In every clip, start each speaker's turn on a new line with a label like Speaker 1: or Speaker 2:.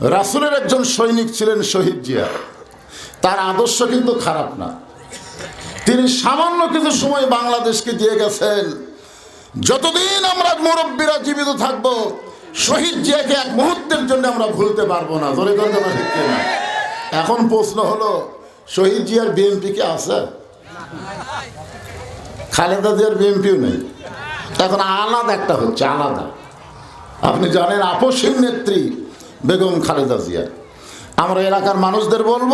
Speaker 1: রাসুলের একজন সৈনিক ছিলেন শহীদ জিয়া। তার আদর্শ কিন্তু খারাপ না। তিনি সামান্য কিছু সময় বাংলাদেশকে দিয়ে গেছেন। যতদিন আমরা মুরব্বীরা জীবিত থাকব, শহীদ জিয়াকে এক মুহূর্তের জন্য আমরা ভুলতে পারব না। ধরে কথা না ঠিক না এখন প্রশ্ন হলো, শহীদ জিয়ার বিএনপি কি আছে? খালেদা জিয়ার বিএনপিও নেই। এখন আলাদা একটা হচ্ছে, আলাদা। আপনি জানেন, আপসীন নেত্রী বেগম খালেদা জিয়া। আমরা এলাকার মানুষদের বলব,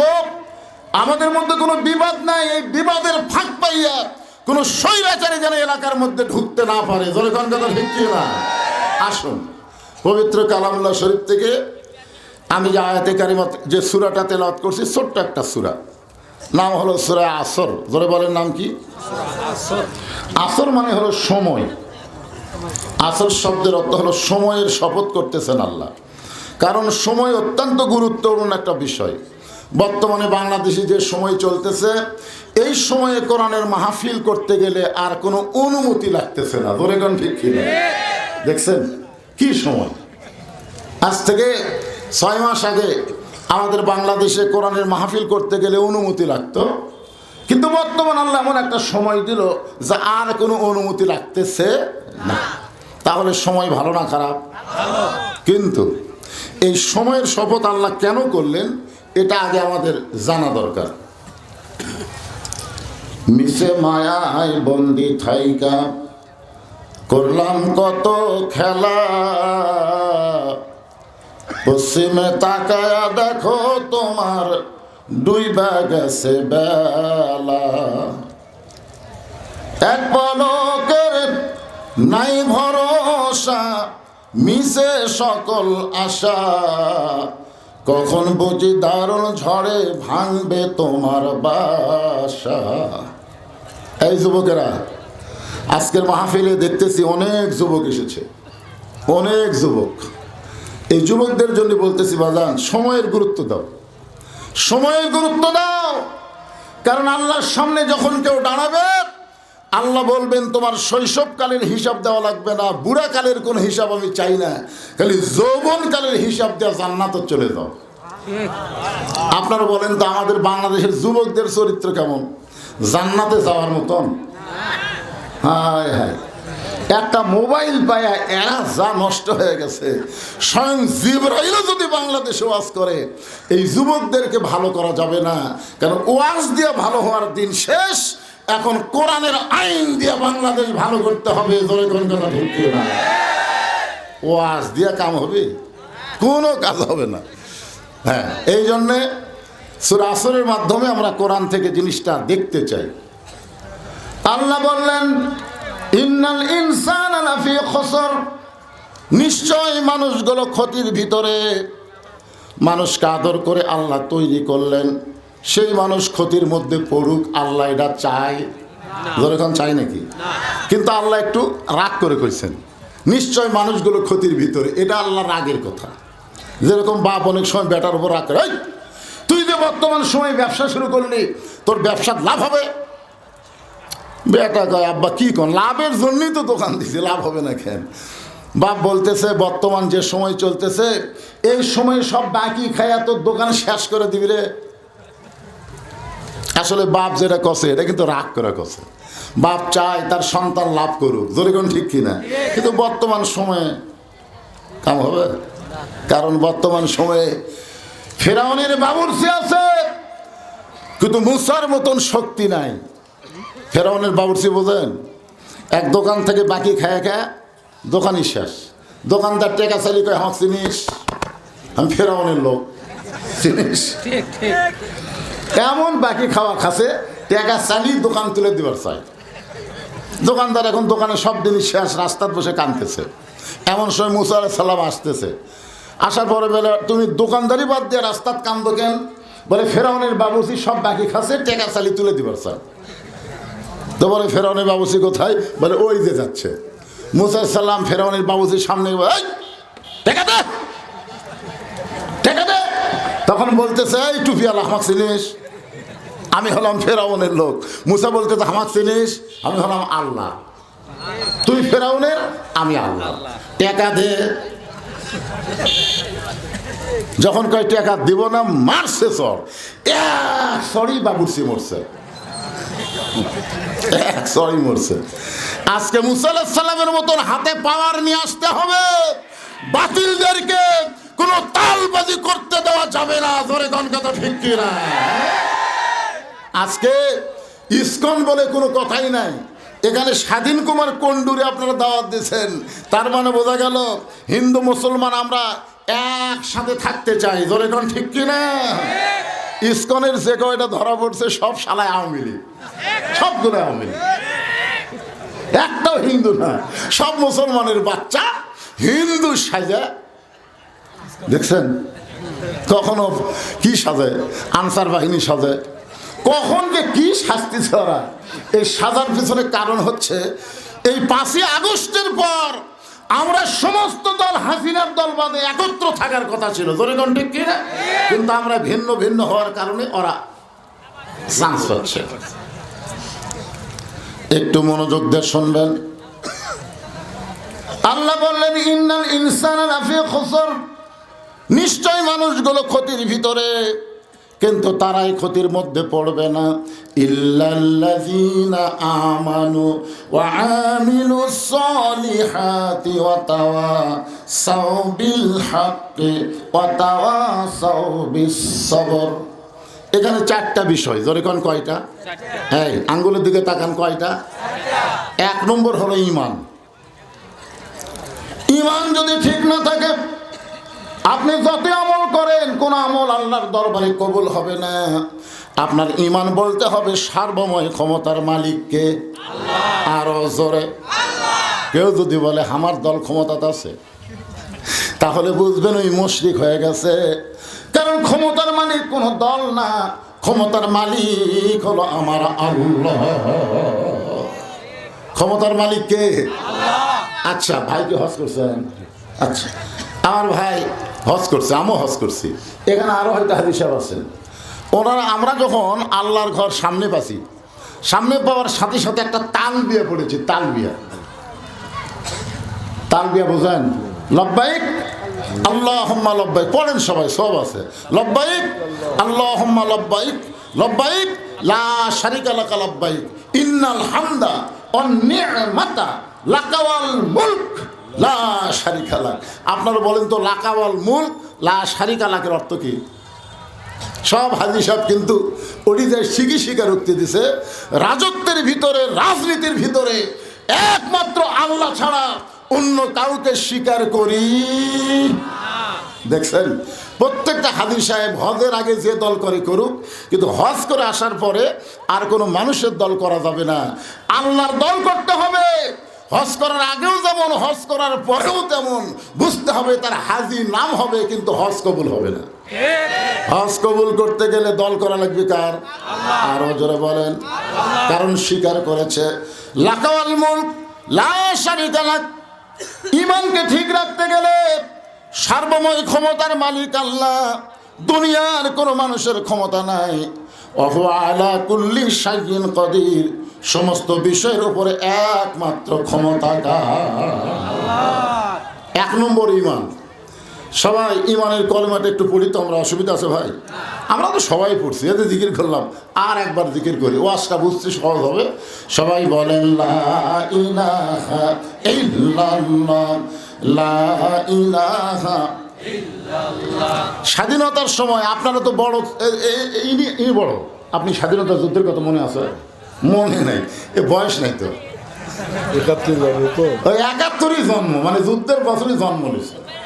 Speaker 1: আমাদের মধ্যে কোনো বিবাদ নাই, এই বিবাদের ফাঁক পাইয়া কোনো স্বৈরাচারী যেন এলাকার মধ্যে ঢুকতে না পারে। জনগণ না আসুন, পবিত্র কালামুল্লাহ শরীফ থেকে আমি যে আয়াতে কারিমত যে সুরাটা তেলাওয়াত করছি, ছোট্ট একটা সুরা। নাম হলো সুরা আসর। ধরে বলেন নাম কি? আসর মানে হলো সময়। আসর শব্দের অর্থ হলো সময়ের শপথ করতেছেন আল্লাহ। কারণ সময় অত্যন্ত গুরুত্বপূর্ণ একটা বিষয়। বর্তমানে বাংলাদেশে যে সময় চলতেছে, এই সময়ে কোরআনের মাহফিল করতে গেলে আর কোনো অনুমতি লাগতেছে না। ঠিক কিনা দেখছেন? কি সময়? আজ থেকে ছয় মাস আগে আমাদের বাংলাদেশে কোরআনের মাহফিল করতে গেলে অনুমতি লাগতো। কিন্তু বর্তমান আল্লাহ এমন একটা সময় দিল যে আর কোনো অনুমতি লাগতেছে না। তাহলে সময় ভালো না খারাপ? কিন্তু এই সময়ের শপথ আল্লাহ কেন করলেন, এটা আগে আমাদের জানা দরকার। মিশে মায়ায় বন্দি থাইকা, করলাম কত খেলা। পশ্চিমে তাকায়া দেখো তোমার ডুইবা গেছে বেলা। এক পলকের নাই ভরসা মিশে সকল আশা। কখন বুঝি দারুণ ঝড়ে ভাঙবে তোমার বাসা। এই যুবকেরা, আজকের মাহফিলে দেখতেছি অনেক যুবক এসেছে। অনেক যুবক। এই যুবকদের জন্য বলতেছি, বাজান, সময়ের গুরুত্ব দাও। সময়ের গুরুত্ব দাও। কারণ আল্লাহর সামনে যখন কেউ দাঁড়াবে আল্লাহ বলবেন, তোমার শৈশবকালের হিসাব দেওয়া লাগবে না, বুড়াকালের কোনো হিসাব আমি চাই না। খালি যৌবনকালের হিসাব দেওয়া জান্নাত চলে যাও। আপনারা বলেন, তো আমাদের বাংলাদেশের যুবকদের চরিত্র কেমন? জান্নাতে যাওয়ার মতন? হায় হায়। একটা মোবাইল পায়া, এরা যা নষ্ট হয়ে গেছে। স্বয়ং জিব্রাইলও যদি বাংলাদেশে ওয়াজ করে, এই যুবকদেরকে ভালো করা যাবে না। কারণ ওয়াজ দিয়ে ভালো হওয়ার দিন শেষ এখন কোরআনের আইন দিয়ে বাংলাদেশ ভালো করতে হবে জোরে কোন কথা না। ওয়াজ দিয়ে কাম হবে, কোনো কাজ হবে না। হ্যাঁ এই জন্যে সুর আসরের মাধ্যমে আমরা কোরআন থেকে জিনিসটা দেখতে চাই। আল্লাহ বললেন, ইন্নাল ইনসান আলাফি খসর। নিশ্চয় মানুষগুলো ক্ষতির ভিতরে মানুষকে আদর করে আল্লাহ তৈরি করলেন। সেই মানুষ ক্ষতির মধ্যে পড়ুক আল্লাহ এটা চায়। যেরকম চাই নাকি? কিন্তু আল্লাহ একটু রাগ করে কইছেন। নিশ্চয় মানুষগুলো ক্ষতির ভিতরে এটা আল্লাহ রাগের কথা। যেরকম বাপ অনেক সময় বেটার উপর রাগ করে তুই যে বর্তমান সময় ব্যবসা শুরু করলি তোর ব্যবসার লাভ হবে? বেটা কয় আব্বা কি কোন? লাভের জন্যই তো দোকান দিছে লাভ হবে না কেন? বাপ বলতেছে বর্তমান যে সময় চলতেছে এই সময় সব বাকি খায়া তোর দোকান শেষ করে দিবি রে। আসলে বাপ যেটা কষে এটা কিন্তু রাগ করে কষে বাপ চায় তার সন্তান লাভ করুক কোন ঠিক কিনা। কিন্তু বর্তমান সময়ে কাম হবে? কারণ বর্তমান সময়ে ফেরাউনের বাবুরসি আছে, কিন্তু মুসার মতন শক্তি নাই। ফেরাউনের বাবুরসি বোঝেন, এক দোকান থেকে বাকি খায় খায় দোকানই শেষ। দোকানদার টেকা চালি কয় আমার চিনিস? আমি ফেরাউনের লোক
Speaker 2: ঠিক।
Speaker 1: এমন বাকি খাওয়া খাসে টেকা চালিয়ে দোকান তুলে দিবার চাই। দোকানদার এখন দোকানে সব জিনিস শেষ রাস্তার বসে কানতেছে এমন সময় মুসা আলাইহিস সালাম আসতেছে। আসার পরে বলে তুমি দোকানদারি বাদ দিয়ে রাস্তাত কান্দো কেন? বলে ফেরাউনের বাবুসি সব বাকি খাসে টেকা চালি তুলে দিবার চাই। তো বলে ফেরাউনের বাবুসি কোথায়? বলে ওই যে যাচ্ছে। মুসার সাল্লাম ফেরাউনের বাবুসির সামনে বলে, "এই, টেকা দে টেকা দে! তখন বলতেছে, এই টুপি আল্লাহ, আমাকে চিনিস? আমি হলাম ফেরাউনের লোক। মুসা বলতেছে, আমাকে চিনিস? আমি হলাম আল্লাহ। তুই ফেরাউনের, আমি আল্লাহ। টেকা দে। যখন কয় টাকা দিব না, মারছে চর। এক সরি বাবুরসি মরছে। এক সরি মরছে। আজকে মুসাল্লাহ সাল্লামের মতন হাতে পাওয়ার নিয়ে আসতে হবে। বাতিলদেরকে কোনো তালবাজি করতে দেওয়া যাবে না, ধরে কোন কথা ঠিক কিনা? আজকে ইস্কন বলে কোনো কথাই নাই। এখানে স্বাধীন কুমার কন্ডুরে আপনারা দাওয়াত দিয়েছেন। তার মানে বোঝা গেল, হিন্দু মুসলমান আমরা একসাথে থাকতে চাই। ধরে কোন ঠিক কিনা? ইস্কনের যে কয়টা ধরা পড়ছে, সব শালায় আওয়ামী লীগ। সবগুলো আওয়ামী লীগ। একটাও হিন্দু না। সব মুসলমানের বাচ্চা হিন্দু সাজা দেখছেন? কখনো কি সাজে? আনসার বাহিনী সাজে। কখন যে কি শাস্তি ছড়া। এই সাজার পিছনে কারণ হচ্ছে, এই পাঁচই আগস্টের পর আমরা সমস্ত দল, হাসিনার দল বাদে একত্র থাকার কথা ছিল। কিনা কিন্তু আমরা ভিন্ন ভিন্ন হওয়ার কারণে ওরা চান্স পাচ্ছে একটু মনোযোগ দিয়ে শুনবেন। আল্লাহ বললেন, ইন্নাল ইনসান লাফি খসর। নিশ্চয় মানুষগুলো ক্ষতির ভিতরে কিন্তু তারাই ক্ষতির মধ্যে পড়বে না। ইল্লাল্লাযীনা আমানু ওয়া আমিলুস সলিহাতি ওয়া তাওয়াসাউ বিল হাক্কি ওয়া তাওয়াসাউ বিস সবর। এখানে চারটা বিষয় কোন কয়টা? হ্যাঁ আঙ্গুলের দিকে তাকান কয়টা? এক নম্বর হলো ইমান। ইমান যদি ঠিক না থাকে আপনি যত আমল করেন কোন আমল আল্লাহর দরবারে কবুল হবে না। আপনার ইমান বলতে হবে সার্বময় ক্ষমতার মালিককে। আরও জোরে। কেউ যদি বলে আমার দল ক্ষমতাতে আছে তাহলে বুঝবেন ওই মুশরিক হয়ে গেছে। কারণ ক্ষমতার মালিক কোনো দল না। ক্ষমতার মালিক হলো আমার আল্লাহ। ক্ষমতার মালিক কে? আচ্ছা ভাইকে হজ করছেন? আচ্ছা। আমার ভাই হজ করছে আমিও হজ করছি। এখানে আরও হয়তো হাদিস সাহেব আছেন। ওনারা আমরা যখন আল্লাহর ঘর সামনে পাচ্ছি সামনে পাওয়ার সাথে সাথে একটা তাল বিয়া পড়েছে তাল বিয়া তাল বিয়া বোঝেন? লব্বাইক আল্লাহ হম্মা লব্বাইক পড়েন সবাই সব আছে। লব্বাইক আল্লাহ হম্মা লব্বাইক লব্বাইক লা শারিকা লাকা লব্বাইক ইন্নাল হামদা অন্যমাতা লাকাওয়াল মুলক। আপনারা বলেন তো লাকাওয়াল মূল, লা শারিকা অর্থ কি? সব হাজি সাহেব কিন্তু ওটিদের শিখি স্বীকারোক্তি দিছে, রাজত্বের ভিতরে, রাজনীতির ভিতরে একমাত্র আল্লাহ ছাড়া অন্য কাউকে স্বীকার করি। দেখছেন? প্রত্যেকটা হাদির সাহেব হজের আগে যে দল করে করুক, কিন্তু হজ করে আসার পরে আর কোনো মানুষের দল করা যাবে না। আল্লাহর দল করতে হবে। হজ করার আগেও যেমন, হজ করার পরেও তেমন। বুঝতে হবে তার হাজি নাম হবে, কিন্তু হজ কবুল হবে না। হজ কবুল করতে গেলে দল করা লাগবে কার? আরও জোরে বলেন। কারণ স্বীকার করেছে। লাকাওয়াল মুলক, লা শারিকা লাক। ইমানকে ঠিক রাখতে গেলে সার্বময় ক্ষমতার মালিক আল্লাহ। দুনিয়ার কোনো মানুষের ক্ষমতা নাই। অহ আলা কুল্লি সাইন কদির। সমস্ত বিষয়ের উপরে একমাত্র ক্ষমতা এক নম্বর ইমান। সবাই ইমানের কলমাটা একটু পড়ি তো আমরা অসুবিধা আছে ভাই? আমরা তো সবাই পড়ছি এতে জিকির করলাম আর একবার জিকির করি ওয়াজটা বুঝতে সহজ হবে। সবাই বলেন লা ইলাহা স্বাধীনতার সময় আপনারা তো বড় এ- এ- ইনি- ইনি বড়। আপনি স্বাধীনতা যুদ্ধের কথা মনে আছে? মনে নাই। এ বয়স নাই তো।
Speaker 2: একাত্তর তো।
Speaker 1: একাত্তরই জন্ম মানে যুদ্ধের বছরই জন্ম নিয়েছে